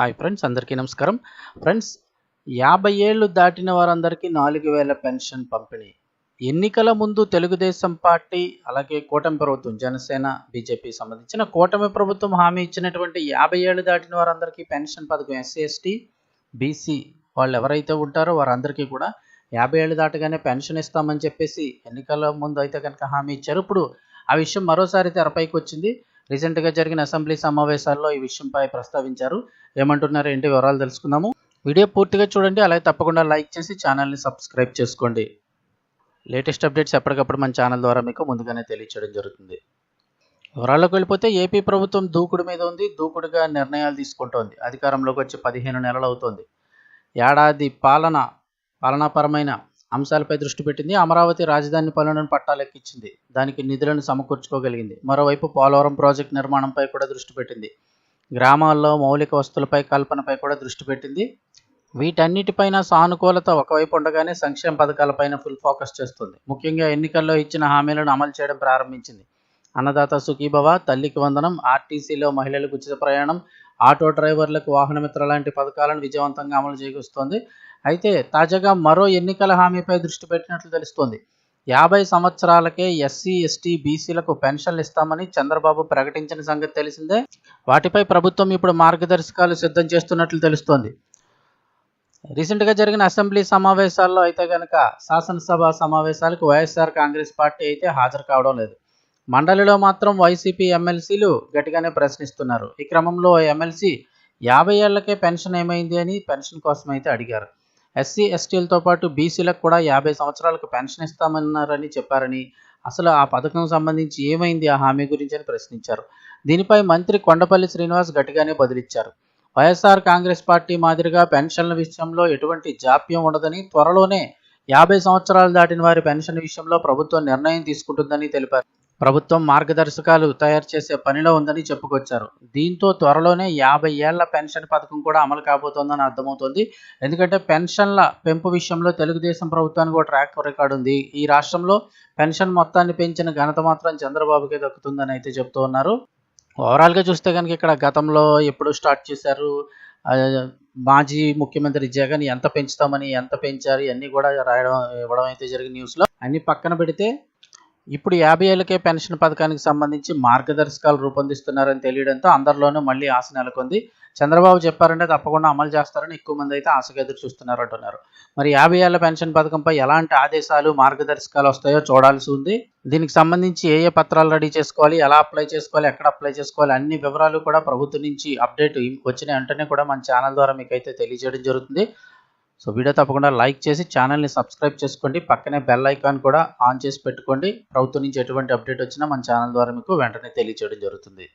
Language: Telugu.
హాయ్ ఫ్రెండ్స్ అందరికీ నమస్కారం. ఫ్రెండ్స్ యాభై ఏళ్ళు దాటిన వారందరికీ నాలుగు వేల పెన్షన్ పంపిణీ. ఎన్నికల ముందు తెలుగుదేశం పార్టీ అలాగే కూటమి ప్రభుత్వం జనసేన బీజేపీ సంబంధించిన కూటమి ప్రభుత్వం హామీ ఇచ్చినటువంటి యాభై ఏళ్ళు దాటిన వారందరికీ పెన్షన్ పథకం ఎస్సీ ఎస్టీ బీసీ వాళ్ళు ఎవరైతే ఉంటారో వారందరికీ కూడా యాభై ఏళ్ళు దాటగానే పెన్షన్ ఇస్తామని చెప్పేసి ఎన్నికల ముందు అయితే కనుక హామీ ఇచ్చారు. ఇప్పుడు ఆ విషయం మరోసారి తెరపైకి వచ్చింది. రీసెంట్గా జరిగిన అసెంబ్లీ సమావేశాల్లో ఈ విషయంపై ప్రస్తావించారు. ఏమంటున్నారు ఏంటి వివరాలు తెలుసుకుందాము. వీడియో పూర్తిగా చూడండి అలాగే తప్పకుండా లైక్ చేసి ఛానల్ని సబ్స్క్రైబ్ చేసుకోండి. లేటెస్ట్ అప్డేట్స్ ఎప్పటికప్పుడు మన ఛానల్ ద్వారా మీకు ముందుగానే తెలియచేయడం జరుగుతుంది. వివరాల్లోకి వెళ్ళిపోతే ఏపీ ప్రభుత్వం దూకుడు మీద ఉంది దూకుడుగా నిర్ణయాలు తీసుకుంటోంది. అధికారంలోకి వచ్చి పదిహేను నెలలు అవుతోంది. ఏడాది పాలన పాలనాపరమైన అంశాలపై దృష్టి పెట్టింది. అమరావతి రాజధాని పనులను పట్టాలెక్కించింది. దానికి నిధులను సమకూర్చుకోగలిగింది. మరోవైపు పోలవరం ప్రాజెక్టు నిర్మాణంపై కూడా దృష్టి పెట్టింది. గ్రామాల్లో మౌలిక వస్తువులపై కల్పనపై కూడా దృష్టి పెట్టింది. వీటన్నిటిపైన సానుకూలత ఒకవైపు ఉండగానే సంక్షేమ పథకాలపైన ఫుల్ ఫోకస్ చేస్తుంది. ముఖ్యంగా ఎన్నికల్లో ఇచ్చిన హామీలను అమలు చేయడం ప్రారంభించింది. అన్నదాత సుఖీభవ తల్లికి వందనం ఆర్టీసీలో మహిళలకు ఉచిత ప్రయాణం ఆటో డ్రైవర్లకు వాహనమిత్ర లాంటి పథకాలను విజయవంతంగా అమలు చేకూరుస్తోంది. అయితే తాజాగా మరో ఎన్నికల హామీపై దృష్టి పెట్టినట్లు తెలుస్తోంది. యాభై సంవత్సరాలకే ఎస్సీ ఎస్టీ బీసీలకు పెన్షన్లు ఇస్తామని చంద్రబాబు ప్రకటించిన సంగతి తెలిసిందే. వాటిపై ప్రభుత్వం ఇప్పుడు మార్గదర్శకాలు సిద్ధం చేస్తున్నట్లు తెలుస్తోంది. రీసెంట్గా జరిగిన అసెంబ్లీ సమావేశాల్లో అయితే కనుక శాసనసభ సమావేశాలకు వైఎస్ఆర్ కాంగ్రెస్ పార్టీ అయితే హాజరు కావడం లేదు. మండలిలో మాత్రం వైసీపీ ఎమ్మెల్సీలు గట్టిగానే ప్రశ్నిస్తున్నారు. ఈ క్రమంలో ఎమ్మెల్సీ యాభై ఏళ్ళకే పెన్షన్ ఏమైంది అని పెన్షన్ కోసం అయితే అడిగారు. ఎస్సీ ఎస్టీలతో పాటు బీసీలకు కూడా యాభై సంవత్సరాలకు పెన్షన్ ఇస్తామన్నారని చెప్పారని అసలు ఆ పథకం సంబంధించి ఏమైంది? ఆ హామీ గురించి అని ప్రశ్నించారు. దీనిపై మంత్రి కొండపల్లి శ్రీనివాస్ గట్టిగానే బదిలిచ్చారు. వైఎస్ఆర్ కాంగ్రెస్ పార్టీ మాదిరిగా పెన్షన్ల విషయంలో ఎటువంటి జాప్యం ఉండదని త్వరలోనే యాభై సంవత్సరాలు దాటిన వారి పెన్షన్ విషయంలో ప్రభుత్వం నిర్ణయం తీసుకుంటుందని తెలిపారు. ప్రభుత్వం మార్గదర్శకాలు తయారు చేసే పనిలో ఉందని చెప్పుకొచ్చారు. దీంతో త్వరలోనే యాభై ఏళ్ళ పెన్షన్ పథకం కూడా అమలు కాబోతోందని అర్థమవుతోంది. ఎందుకంటే పెన్షన్ల పెంపు విషయంలో తెలుగుదేశం ప్రభుత్వానికి ఒక ట్రాక్ రికార్డు ఉంది. ఈ రాష్ట్రంలో పెన్షన్ మొత్తాన్ని పెంచిన ఘనత మాత్రం చంద్రబాబుకే దక్కుతుందని అయితే చెప్తూ ఉన్నారు. ఓవరాల్గా చూస్తే కనుక ఇక్కడ గతంలో ఎప్పుడు స్టార్ట్ చేశారు? మాజీ ముఖ్యమంత్రి జగన్ ఎంత పెంచుతామని ఎంత పెంచారు? ఇవన్నీ కూడా రాయడం ఇవ్వడం అయితే జరిగిన న్యూస్లో. అన్ని పక్కన పెడితే ఇప్పుడు యాభై ఏళ్ళకే పెన్షన్ పథకానికి సంబంధించి మార్గదర్శకాలు రూపొందిస్తున్నారని తెలియడంతో అందరిలోనూ మళ్ళీ ఆశ నెలకొంది. చంద్రబాబు చెప్పారంటే తప్పకుండా అమలు చేస్తారని ఎక్కువ మంది అయితే ఆశగా ఎదురు చూస్తున్నారు అంటున్నారు. మరి యాభై ఏళ్ళ పెన్షన్ పథకంపై ఎలాంటి ఆదేశాలు మార్గదర్శకాలు వస్తాయో చూడాల్సి ఉంది. దీనికి సంబంధించి ఏ ఏ పత్రాలు రెడీ చేసుకోవాలి ఎలా అప్లై చేసుకోవాలి ఎక్కడ అప్లై చేసుకోవాలి అన్ని వివరాలు కూడా ప్రభుత్వం నుంచి అప్డేట్ వచ్చిన వెంటనే కూడా మన ఛానల్ ద్వారా మీకు అయితే తెలియజేయడం జరుగుతుంది. సో వీడియో తప్పకుండా లైక్ చేసి ఛానల్ని సబ్స్క్రైబ్ చేసుకోండి. పక్కనే బెల్ ఐకాన్ కూడా ఆన్ చేసి పెట్టుకోండి. ప్రభుత్వం నుంచి ఎటువంటి అప్డేట్ వచ్చినా మన ఛానల్ ద్వారా మీకు వెంటనే తెలియజేయడం జరుగుతుంది.